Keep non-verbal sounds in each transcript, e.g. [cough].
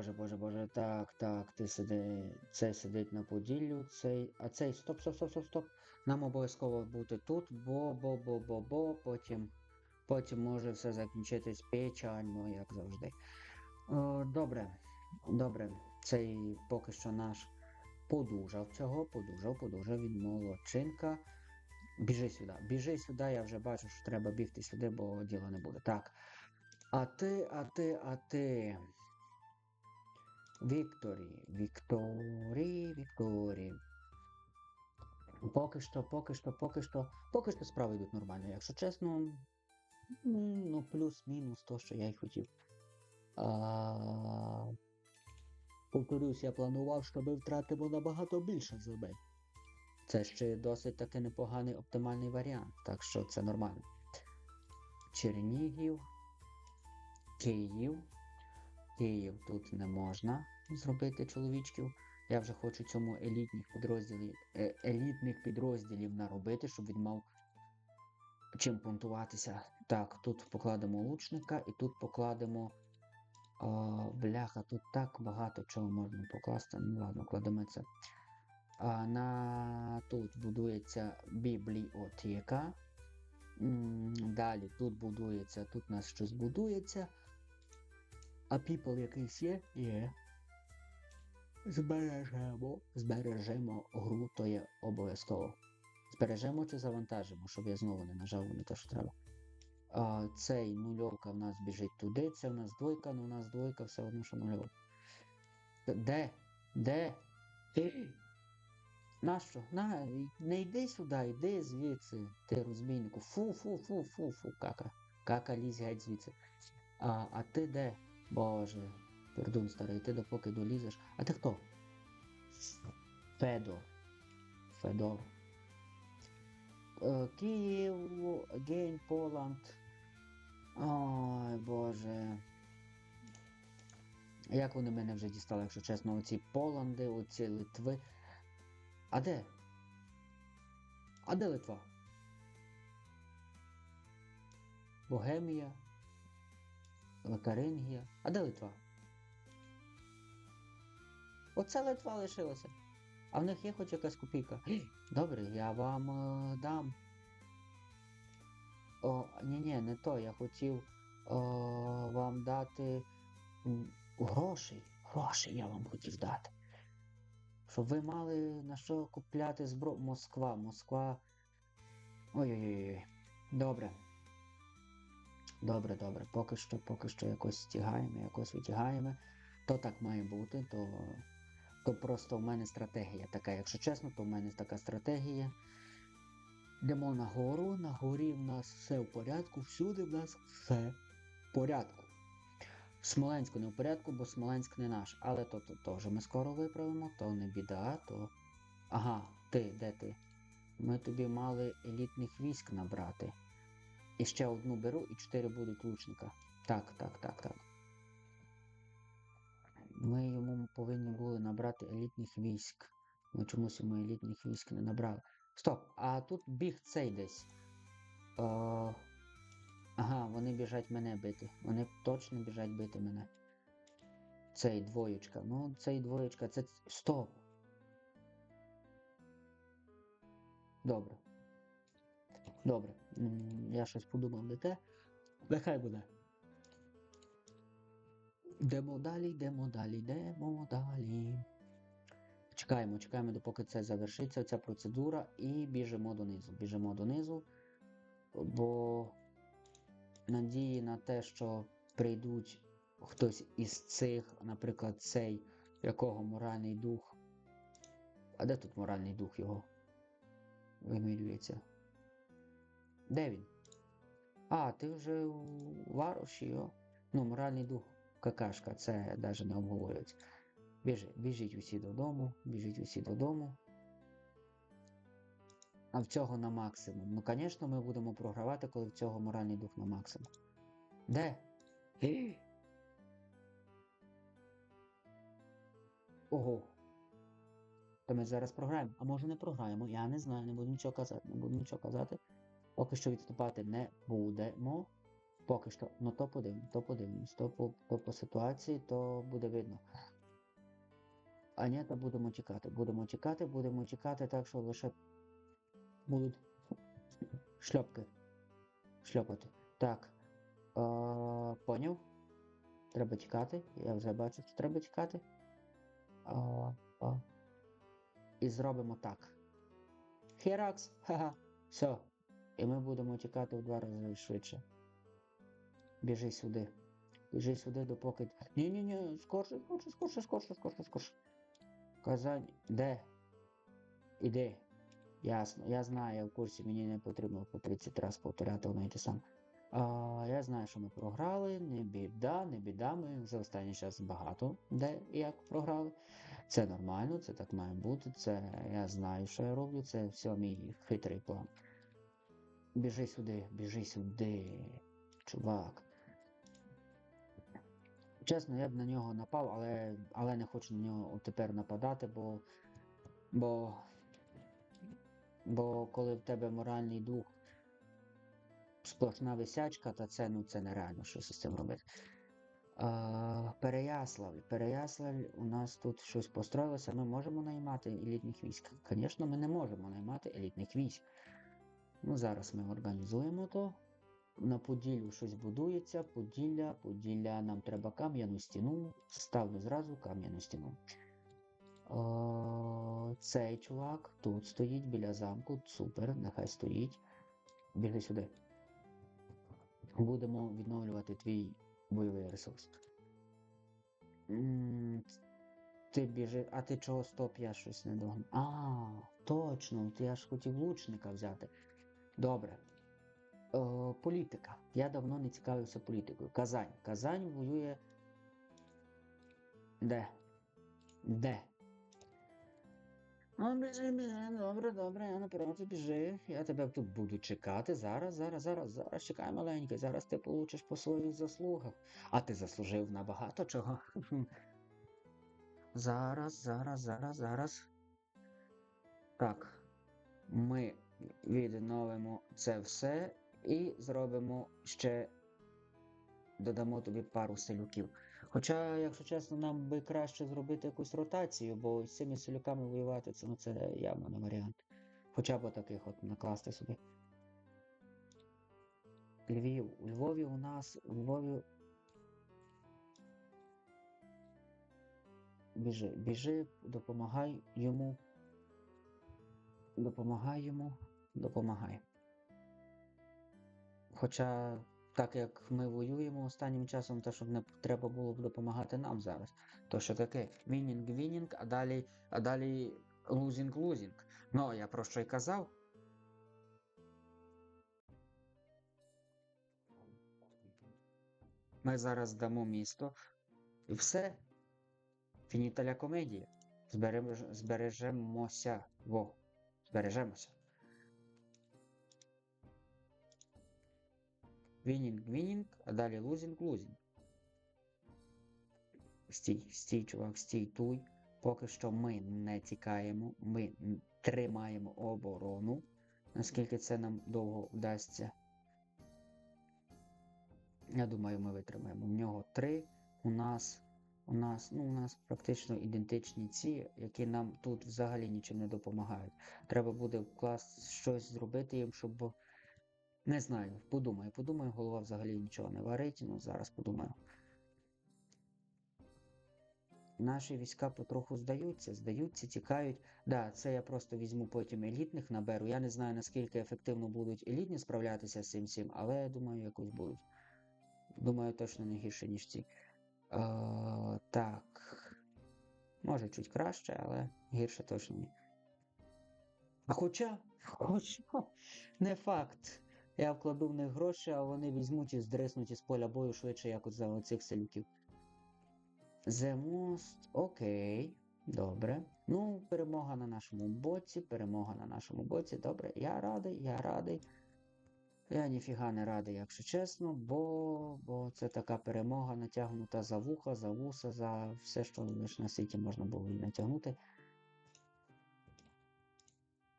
Боже, боже, боже, так, так, ти сиди, цей сидить на поділлю, цей, а цей, стоп, стоп, стоп, стоп, стоп. Нам обов'язково бути тут, бо, бо, бо, бо, бо, потім, потім може все закінчитись печально, як завжди. О, добре, добре, цей поки що наш подужав цього, подужав, подужав, він молодчинка. Біжи сюди, біжи сюди, я вже бачу, що треба бігти сюди, бо діла не буде. Так. А ти, а ти, а ти. Вікторі, Вікторі, Вікторі. Поки що, поки що, поки що, поки що справи йдуть нормально, якщо чесно. Ну, плюс-мінус то, що я й хотів. А... Повторюсь, я планував, що ми втратимо набагато більше земель. Це ще досить таки непоганий оптимальний варіант, так що це нормально. Чернігів, Київ. Київ тут не можна зробити чоловічків. Я вже хочу цьому елітних підрозділів, е, елітних підрозділів наробити, щоб він мав чим понтуватися. Так, тут покладемо лучника і тут покладемо. О, бляха, тут так багато чого можна покласти. Ну ладно, кладемо це. А, на тут будується бібліотека. Далі тут будується, тут у нас щось будується. А people якийсь є? Є. Збережемо. Збережемо гру, то є обов'язково. Збережемо чи завантажимо, щоб я знову не нажав на те, що треба. А, цей нульовка в нас біжить туди, це в нас двойка, але у нас двойка все одно, що нульовка. Де? Де? Ти? Нащо? На, не йди сюди, йди звідси, ти розбійнику. Фу, фу, фу, фу, фу, кака. Кака лізь геть звідси. А, а ти де? Боже, пердун старий, ти допоки долізеш. А ти хто? Федор. Федор. Е, Київ, Гейн, Поланд. Ой, Боже. Як вони мене вже дістали, якщо чесно, оці Поланди, оці Литви. А де? А де Литва? Богемія? Лотарингія. А де Литва? Оце Литва лишилася. А в них є хоч якась копійка. Добре, я вам е, дам. О, ні-ні, не то. Я хотів е, вам дати грошей. Грошей я вам хотів дати. Щоб ви мали на що купляти зброю. Москва, Москва. Ой-ой-ой. Добре. Добре, добре. Поки що, поки що якось стягаємо, якось витягаємо. То так має бути, то, то просто в мене стратегія така. Якщо чесно, то в мене така стратегія. Йдемо нагору, на горі в нас все в порядку, всюди в нас все в порядку. Смоленську не в порядку, бо Смоленськ не наш. Але то, то теж ми скоро виправимо, то не біда, то. Ага, ти, де ти? Ми тобі мали елітних військ набрати. І ще одну беру, і чотири будуть лучника. Так, так, так, так. Ми йому повинні були набрати елітних військ. Ми чомусь йому елітних військ не набрали. Стоп, а тут біг цей десь. О, ага, вони біжать мене бити. Вони точно біжать бити мене. Цей двоєчка. Ну, цей двоєчка, це. Стоп! Добре. Добре. Я щось подумав не те. Нехай буде. Йдемо далі, йдемо далі, йдемо далі. Чекаємо, чекаємо, допоки це завершиться, ця процедура, і біжимо донизу. Біжимо донизу, бо надії на те, що прийдуть хтось із цих, наприклад, цей, якого моральний дух. А де тут моральний дух його? Вимірюється. Де він? А, ти вже у варуші, о? Ну, моральний дух какашка, це навіть не обговорюється. Біжи, біжіть усі додому, біжіть усі додому. А в цього на максимум. Ну, звісно, ми будемо програвати, коли в цього моральний дух на максимум. Де? Ого. То ми зараз програємо. А може не програємо? Я не знаю, не буду нічого казати. Не буду нічого казати. Поки що відступати не будемо. Поки що. Ну то подивимось, то подивимось. То по, то по ситуації, то буде видно. А ні, то будемо чекати. Будемо чекати, будемо чекати, так що лише будуть шльопки. Шльопати. Так. А, поняв? Треба чекати. Я вже бачу, що треба чекати. А, а. І зробимо так. Херакс! Ха-ха. Все. І ми будемо чекати в два рази швидше. Біжи сюди. Біжи сюди, допоки. Ні-ні-ні, скорше, скорше, скорше, скорше, скорше, скорше. Казань. Де? Іди. Ясно. Я знаю, я в курсі, мені не потрібно по 30 разів повторяти одне й те саме. А, я знаю, що ми програли, не біда, не біда. Ми за останній час багато де і як програли. Це нормально, це так має бути. Це я знаю, що я роблю. Це все мій хитрий план. Біжи сюди, біжи сюди, чувак. Чесно, я б на нього напав, але, але не хочу на нього тепер нападати, бо. Бо. Бо коли в тебе моральний дух сплошна висячка, то це, ну, це нереально щось з цим робити. А, Переяславль. Переяславль, у нас тут щось построїлося. Ми можемо наймати елітних військ. Звісно, ми не можемо наймати елітних військ. Ну, зараз ми організуємо то. На Поділлю щось будується. Поділля, Поділля, нам треба кам'яну стіну. Ставлю зразу кам'яну стіну. О, цей чувак тут стоїть біля замку. Супер, нехай стоїть. Біжи сюди. Будемо відновлювати твій бойовий ресурс. Ти біжи. А ти чого стоп, я щось не догнав. А, точно, ти я ж хотів лучника взяти. Добре. Е, політика. Я давно не цікавився політикою. Казань. Казань воює. Де? Де? Ну, біжи, біжи, добре, добре, я напроти біжи. Я тебе тут буду чекати. Зараз, зараз, зараз, зараз чекай, маленький. Зараз ти получиш по своїх заслугах. А ти заслужив на багато чого. [laughs] Зараз, зараз, зараз, зараз. Так. Ми відновимо це все і зробимо ще. Додамо тобі пару селюків. Хоча, якщо чесно, нам би краще зробити якусь ротацію, бо з цими селюками воювати це, ну, це явно не варіант. Хоча б таких от накласти собі. Львів. У Львові у нас. У Львові. Біжи, біжи, допомагай йому. Допомагай йому, допомагай. Хоча, так як ми воюємо останнім часом, то щоб не треба було б допомагати нам зараз. То що таке? Вінінг, вінінг, а далі, а далі лузінг, лузінг. Ну, я про що й казав. Ми зараз дамо місто. І все. Фініталя комедія. Збережемося. Во. Збережемося. Вінінг, вінінг, а далі лузінг, лузінг. Стій, стій, чувак, стій, туй. Поки що ми не тікаємо, ми тримаємо оборону, наскільки це нам довго вдасться. Я думаю, ми витримаємо. В нього три, у нас, у нас, ну, у нас практично ідентичні ці, які нам тут взагалі нічим не допомагають. Треба буде вкласти щось зробити їм, щоб. Не знаю, подумаю, подумаю, голова взагалі нічого не варить, ну зараз подумаю. Наші війська потроху здаються, здаються, тікають. Да, це я просто візьму потім елітних наберу. Я не знаю, наскільки ефективно будуть елітні справлятися з цим всім, але я думаю, якось будуть. Думаю, точно не гірше, ніж ці. Е, так. Може, чуть краще, але гірше точно ні. А хоча, [laughs] хоча, не факт. Я вкладу в них гроші, а вони візьмуть і здриснуть із поля бою швидше, як от за оцих селюків. The most. Окей. Добре. Ну, перемога на нашому боці, перемога на нашому боці. Добре. Я радий, я радий. Я ніфіга не радий, якщо чесно, бо, бо це така перемога натягнута за вуха, за вуса, за все, що лише на світі можна було натягнути.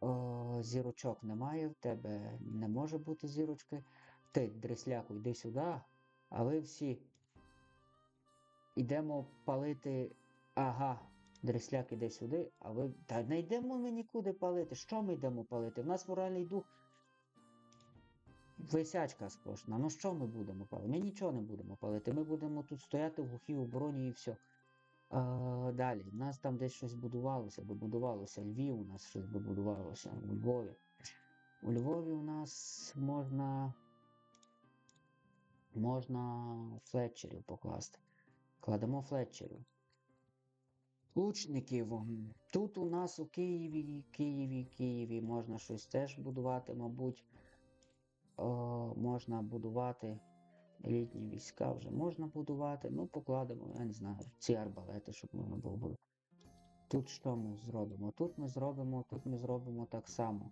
О, зірочок немає, в тебе не може бути зірочки. Ти, дресляку, йди сюди, а ви всі йдемо палити. Ага, дресляк іде сюди, а ви. Та не йдемо ми нікуди палити. Що ми йдемо палити? В нас моральний дух. Висячка сплошна. Ну що ми будемо палити? Ми нічого не будемо палити. Ми будемо тут стояти в глухій обороні і все. А, далі. У нас там десь щось будувалося, добудувалося. Львів у нас щось добудувалося у Львові. У Львові у нас можна. Можна флетчерів покласти. Кладемо флетчерів. Лучників. Тут у нас у Києві, Києві, Києві можна щось теж будувати, мабуть. О, можна будувати елітні війська вже можна будувати. Ну, покладемо, я не знаю, ці арбалети, щоб можна було. бу- Тут що ми зробимо? Тут ми зробимо, тут ми зробимо так само.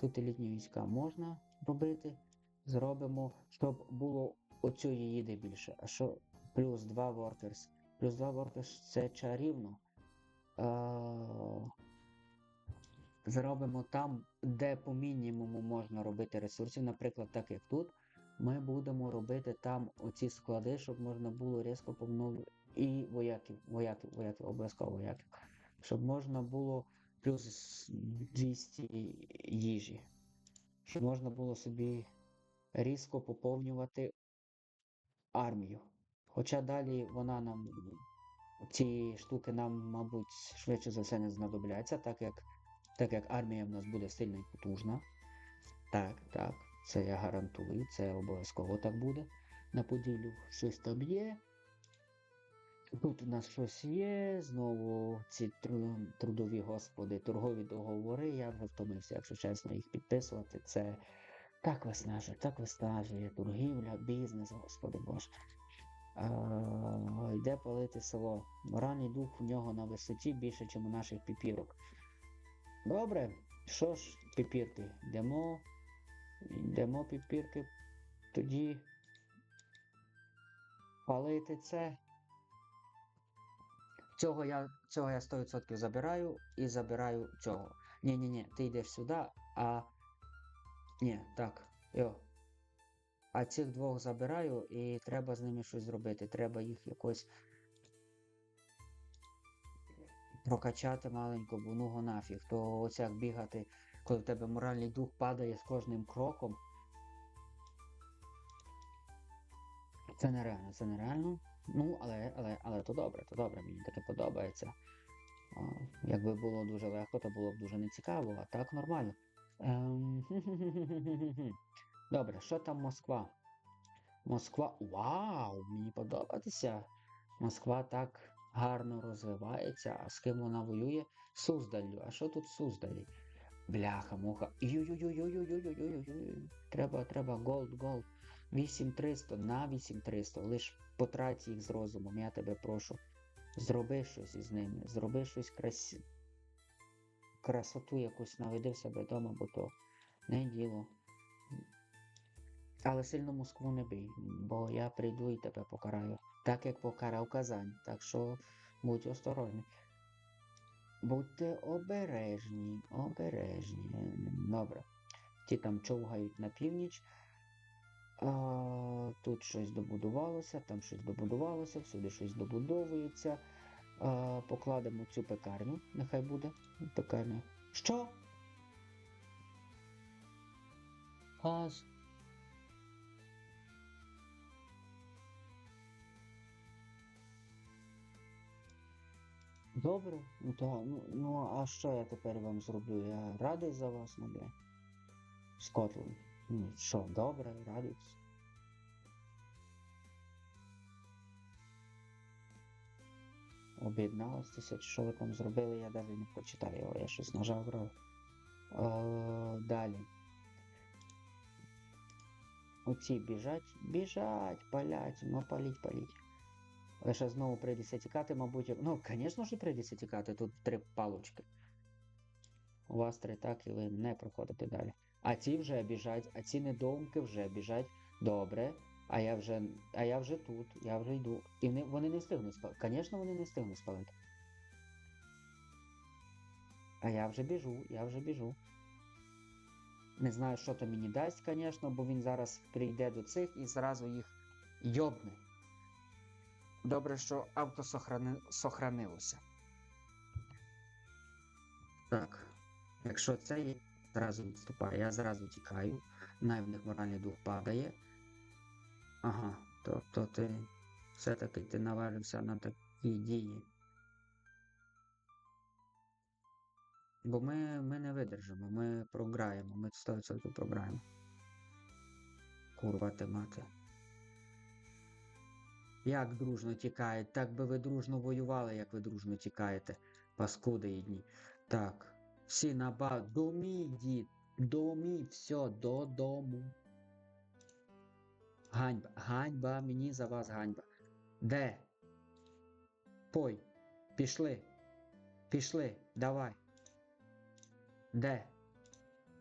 Тут елітні війська можна робити. Зробимо, щоб було оцієї їди більше. А що плюс 2 workers? Плюс 2 workers це чарівно. Е, Зробимо там, де по мінімуму можна робити ресурсів, наприклад, так як тут. Ми будемо робити там оці склади, щоб можна було різко повновлювати. І вояків, вояків, вояків, обов'язково вояків. Щоб можна було плюс 200 їжі. Щоб можна було собі різко поповнювати армію. Хоча далі вона нам, ці штуки нам, мабуть, швидше за все не знадобляться, так як, так як армія в нас буде сильна і потужна. Так, так, це я гарантую, це обов'язково так буде. На Поділлю щось там є. Тут у нас щось є, знову ці тру- трудові господи, торгові договори. Я вже втомився, якщо чесно, їх підписувати. Це так виснажує, так виснажує. Торгівля, бізнес, господи Боже. А, йде палити село. Моральний дух у нього на висоті більше, ніж у наших піпірок. Добре, що ж, піпірки, йдемо, йдемо піпірки, тоді палити це. Цього я, цього я 100% забираю і забираю цього. Ні-ні-ні, ти йдеш сюди, а. Ні, так, йо. А цих двох забираю і треба з ними щось зробити. Треба їх якось прокачати маленько, бо ну го нафіг. То оце як бігати, коли в тебе моральний дух падає з кожним кроком. Це нереально, це нереально. Ну, але, але, але то добре, то добре, мені таке подобається. А, якби було дуже легко, то було б дуже нецікаво, а так нормально. Ем, [laughs] Добре, що там Москва? Москва. Вау! Мені подобається. Москва так гарно розвивається, а з ким вона воює? Суздаллю. А що тут Суздалі? Бляха, муха. Треба, треба, голд, голд. 8300 на 8300. Лиш потрать їх з розумом, я тебе прошу. Зроби щось із ними, зроби щось крас... красоту якусь наведи в себе вдома, бо то не діло. Але сильно Москву не бий, бо я прийду і тебе покараю, так як покарав Казань. Так що будь осторожний. Будьте обережні, обережні. Добре. Ті там човгають на північ. А, тут щось добудувалося, там щось добудувалося, всюди щось добудовується. А, покладемо цю пекарню, нехай буде пекарня. Що? Газ. Добре, ну так, ну, ну а що я тепер вам зроблю? Я радий за вас, ну бля. Скотланд. Ну, що, добре, радий. Об'єдналися, що ви там зробили, я навіть не прочитаю його, я щось нажав. Е, далі. Оці біжать, біжать, палять, ну паліть, паліть. Лише знову прийдеться тікати, мабуть. Ну, звісно ж, прийдеться тікати, тут три палочки. У вас три так і ви не проходите далі. А ці вже біжать, а ці недоумки вже біжать. Добре. А я вже а я вже тут, я вже йду. І вони, вони не встигнуть спалити. Звісно, вони не встигнуть спалити. А я вже біжу, я вже біжу. Не знаю, що то мені дасть, звісно, бо він зараз прийде до цих і зразу їх йобне. Добре, що авто сохрани... сохранилося. Так. Якщо це є, зразу відступаю, я зразу тікаю. Них моральний дух падає. Ага, тобто ти все-таки ти наважився на такі дії. Бо ми, ми не видержимо, ми програємо, ми 100% програємо. Курва ти мати. Як дружно тікають, так би ви дружно воювали, як ви дружно тікаєте, паскуди їдні. Так, всі на ба... Домі, дід, домі, все, додому. Ганьба, ганьба, мені за вас ганьба. Де? Пой, пішли. Пішли, давай. Де?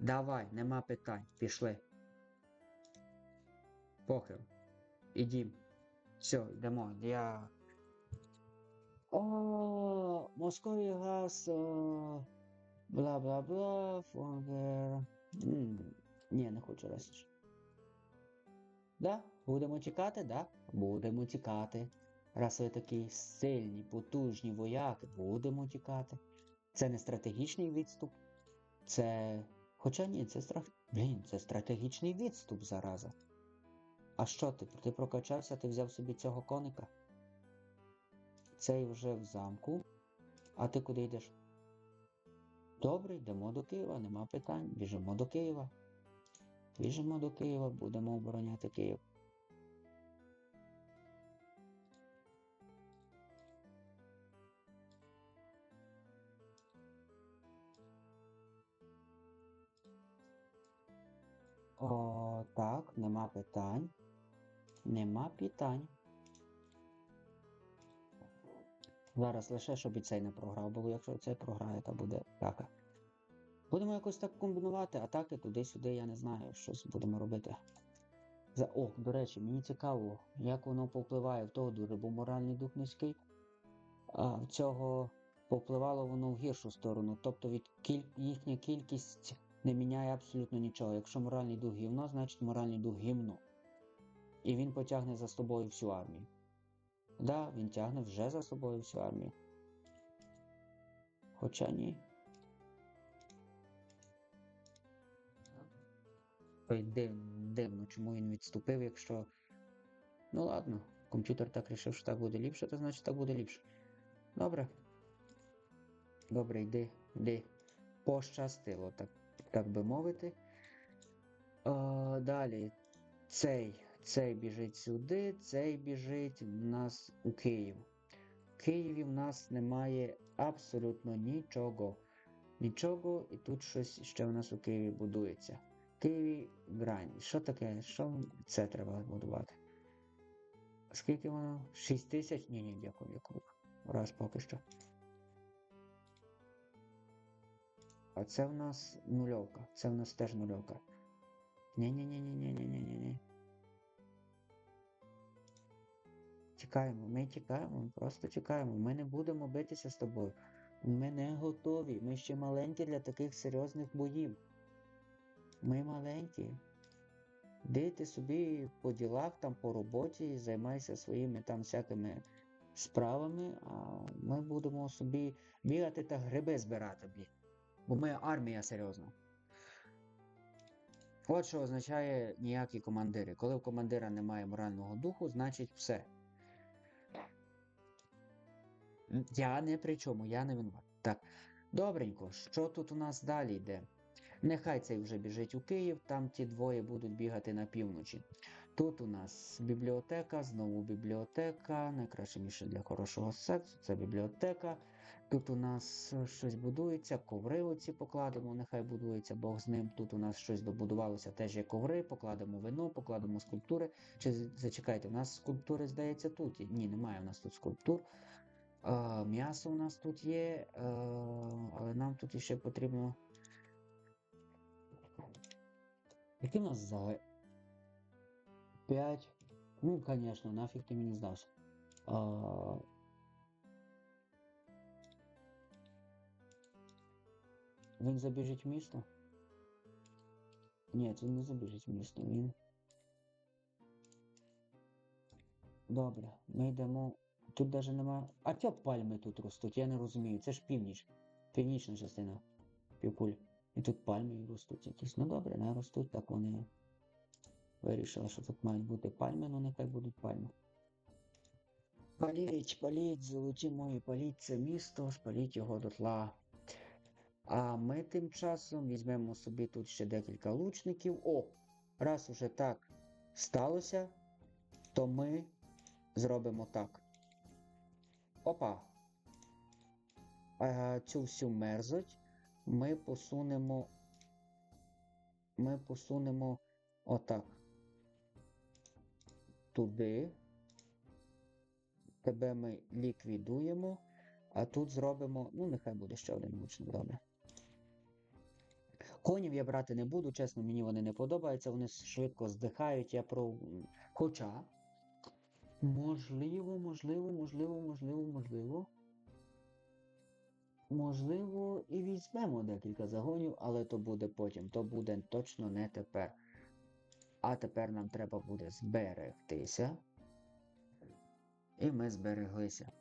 Давай, нема питань, пішли. Похер. Ідім. Все, йдемо. Я. О, московий газ. о, Бла-бла-бла. Фонгер. М, Ні, не хочу раз. Да? Будемо тікати, да? Будемо тікати. Раз ви такі сильні, потужні вояки, будемо тікати. Це не стратегічний відступ. Це. Хоча ні, це страх. Блін, це стратегічний відступ, зараза. А що ти? Ти прокачався, ти взяв собі цього коника? Цей вже в замку. А ти куди йдеш? Добре, йдемо до Києва, нема питань. Біжимо до Києва. Біжимо до Києва, будемо обороняти Київ. О, так, нема питань. Нема питань. Зараз лише, щоб і цей не програв, бо якщо цей програє, то буде така. Будемо якось так комбінувати, атаки туди-сюди, я не знаю, щось будемо робити. За... О, до речі, мені цікаво, як воно повпливає в того дуже, бо моральний дух низький. А в цього повпливало воно в гіршу сторону. Тобто від кіль... їхня кількість не міняє абсолютно нічого. Якщо моральний дух гівно, значить моральний дух гівно. І він потягне за собою всю армію. Да, він тягне вже за собою всю армію. Хоча ні. Ой, див, дивно, чому він відступив, якщо. Ну ладно, комп'ютер так рішив, що так буде ліпше, то значить так буде ліпше. Добре. Добре, йди, йди. Пощастило, так, так би мовити. О, далі. Цей. Цей біжить сюди, цей біжить в нас у Київ. В Києві в нас немає абсолютно нічого. Нічого, і тут щось ще в нас у Києві будується. Києві грань. Що таке? Що це треба будувати? Скільки воно? 6 тисяч? Ні, ні, дякую, дякую. Раз поки що. А це в нас нульовка. Це в нас теж нульовка. Ні-ні-ні-ні-ні-ні-ні-ні. Тікаємо, ми тікаємо, ми просто тікаємо. Ми не будемо битися з тобою. Ми не готові. Ми ще маленькі для таких серйозних боїв. Ми маленькі. Де ти собі по ділах, там по роботі, займайся своїми там всякими справами, а ми будемо собі бігати та гриби збирати, блін. Бо ми армія серйозна. От що означає ніякі командири. Коли у командира немає морального духу, значить все. Я не при чому, я не винуват. Так, добренько, що тут у нас далі йде? Нехай цей вже біжить у Київ, там ті двоє будуть бігати на півночі. Тут у нас бібліотека, знову бібліотека. Найкраще місце для хорошого сексу це бібліотека. Тут у нас щось будується, коври оці покладемо, нехай будується Бог з ним. Тут у нас щось добудувалося, теж є коври, покладемо вино, покладемо скульптури. Чи зачекайте, у нас скульптури, здається, тут. Ні, немає у нас тут скульптур. М'ясо у нас тут є, е, але нам тут ще потрібно. Який у нас за 5? Ну, звісно, нафіг ти мені здався. А... Він забіжить в місто. Ні, це не забіжить в місто. Він. Добре, ми йдемо. Тут навіть нема. А чо пальми тут ростуть? Я не розумію. Це ж північ. Північна частина. Півкуль. І тут пальми ростуть якісь. Ну добре, не ростуть, так вони вирішили, що тут мають бути пальми, ну нехай будуть пальми. Паліть, паліть, золоті мої, паліть це місто, спаліть його дотла. А ми тим часом візьмемо собі тут ще декілька лучників. О! Раз уже так сталося, то ми зробимо так. Опа. А цю всю мерзоть ми посунемо. Ми посунемо отак. Туди. Тебе ми ліквідуємо. А тут зробимо. Ну, нехай буде ще один лучник, добре. Конів я брати не буду, чесно, мені вони не подобаються, вони швидко здихають. Я про. Хоча. Можливо, можливо, можливо, можливо, можливо. Можливо, і візьмемо декілька загонів, але то буде потім. То буде точно не тепер. А тепер нам треба буде зберегтися. І ми збереглися.